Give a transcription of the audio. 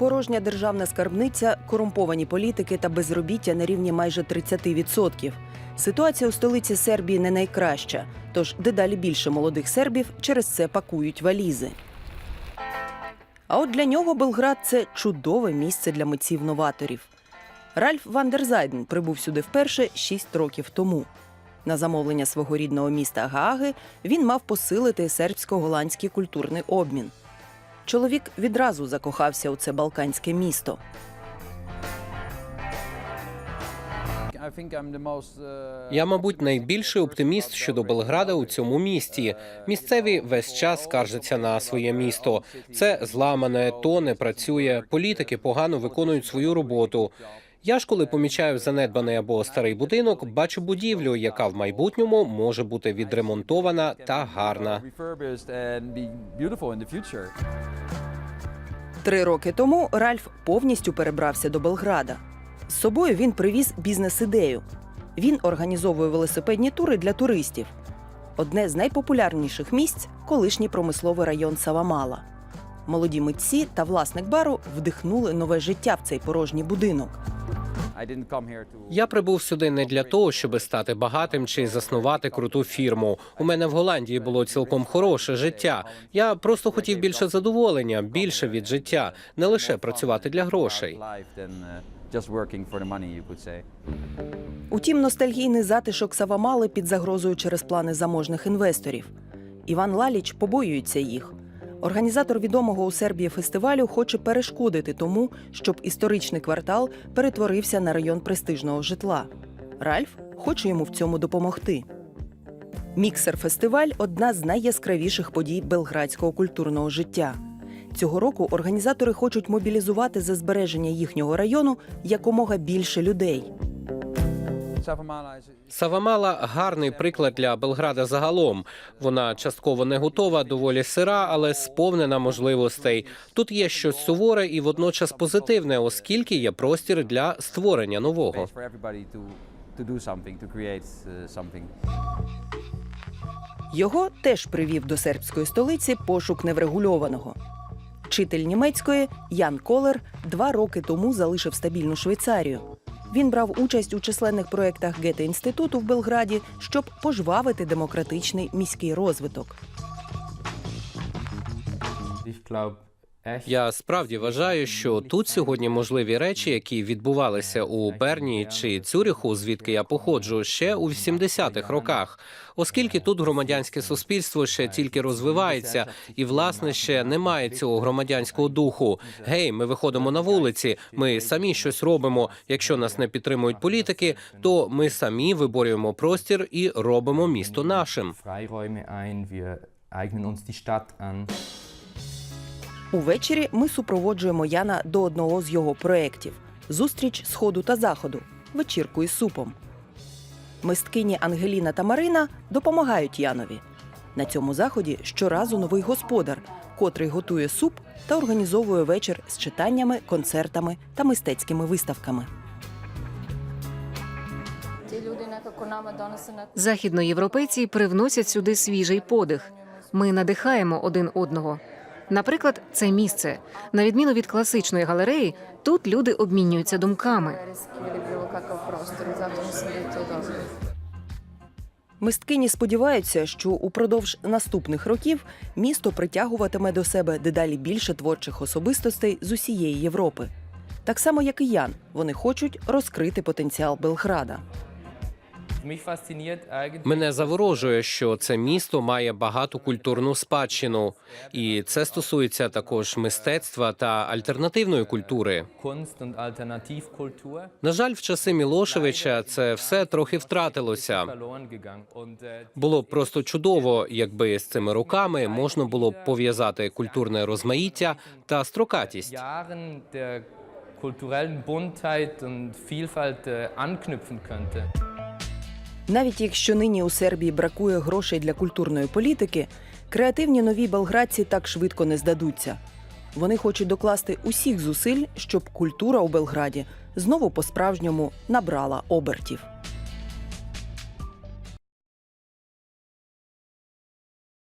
порожня державна скарбниця, корумповані політики та безробіття на рівні майже 30%. Ситуація у столиці Сербії не найкраща, тож дедалі більше молодих сербів через це пакують валізи. А от для нього Белград це чудове місце для митців-новаторів. Ральф Вандерзайден прибув сюди вперше 6 років тому. На замовлення свого рідного міста Гааги він мав посилити сербсько-голландський культурний обмін. Чоловік відразу закохався у це балканське місто. Я, мабуть, найбільший оптиміст щодо Белграда у цьому місті. Місцеві весь час скаржаться на своє місто. Це зламане, то не працює. Політики погано виконують свою роботу. Я ж, коли помічаю занедбаний або старий будинок, бачу будівлю, яка в майбутньому може бути відремонтована та гарна. Три роки тому Ральф повністю перебрався до Белграда. З собою він привіз бізнес-ідею. Він організовує велосипедні тури для туристів. Одне з найпопулярніших місць колишній промисловий район Савамала. Молоді митці та власник бару вдихнули нове життя в цей порожній будинок. Я прибув сюди не для того, щоб стати багатим чи заснувати круту фірму. У мене в Голландії було цілком хороше життя. Я просто хотів більше задоволення, більше від життя, не лише працювати для грошей. Утім, ностальгійний затишок Савамали під загрозою через плани заможних інвесторів. Іван Лаліч побоюється їх. Організатор відомого у Сербії фестивалю хоче перешкодити тому, щоб історичний квартал перетворився на район престижного житла. Ральф хоче йому в цьому допомогти. Міксер-фестиваль одна з найяскравіших подій белградського культурного життя. Цього року організатори хочуть мобілізувати за збереження їхнього району якомога більше людей. Савамала гарний приклад для Белграда загалом. Вона частково не готова, доволі сира, але сповнена можливостей. Тут є щось суворе і водночас позитивне, оскільки є простір для створення нового. Його теж привів до сербської столиці пошук неврегульованого. Вчитель німецької Ян Колер два роки тому залишив стабільну Швейцарію. Він брав участь у численних проєктах Гете інституту в Белграді, щоб пожвавити демократичний міський розвиток. Я справді вважаю, що тут сьогодні можливі речі, які відбувалися у Берні чи Цюріху, звідки я походжу, ще у 80-х роках, оскільки тут громадянське суспільство ще тільки розвивається, і власне ще немає цього громадянського духу. Гей, ми виходимо на вулиці, ми самі щось робимо. Якщо нас не підтримують політики, то ми самі виборюємо простір і робимо місто нашим. Увечері ми супроводжуємо Яна до одного з його проєктів зустріч сходу та заходу, вечірку із супом. Мисткині Ангеліна та Марина допомагають Янові. На цьому заході щоразу новий господар, котрий готує суп та організовує вечір з читаннями, концертами та мистецькими виставками. Західноєвропейці привносять сюди свіжий подих. Ми надихаємо один одного. Наприклад, це місце. На відміну від класичної галереї, тут люди обмінюються думками. Мисткині сподіваються, що упродовж наступних років місто притягуватиме до себе дедалі більше творчих особистостей з усієї Європи. Так само, як і Ян, вони хочуть розкрити потенціал Белграда. Мене заворожує, що це місто має багату культурну спадщину, і це стосується також мистецтва та альтернативної культури. На жаль, в часи Мілошевича це все трохи втратилося. äh, Було б просто чудово, якби з цими роками можна було б пов'язати культурне розмаїття та строкатість. Kulturellen Buntheit und Vielfalt äh, anknüpfen könnte. Навіть якщо нині у Сербії бракує грошей для культурної політики, креативні нові белградці так швидко не здадуться. Вони хочуть докласти усіх зусиль, щоб культура у Белграді знову по-справжньому набрала обертів.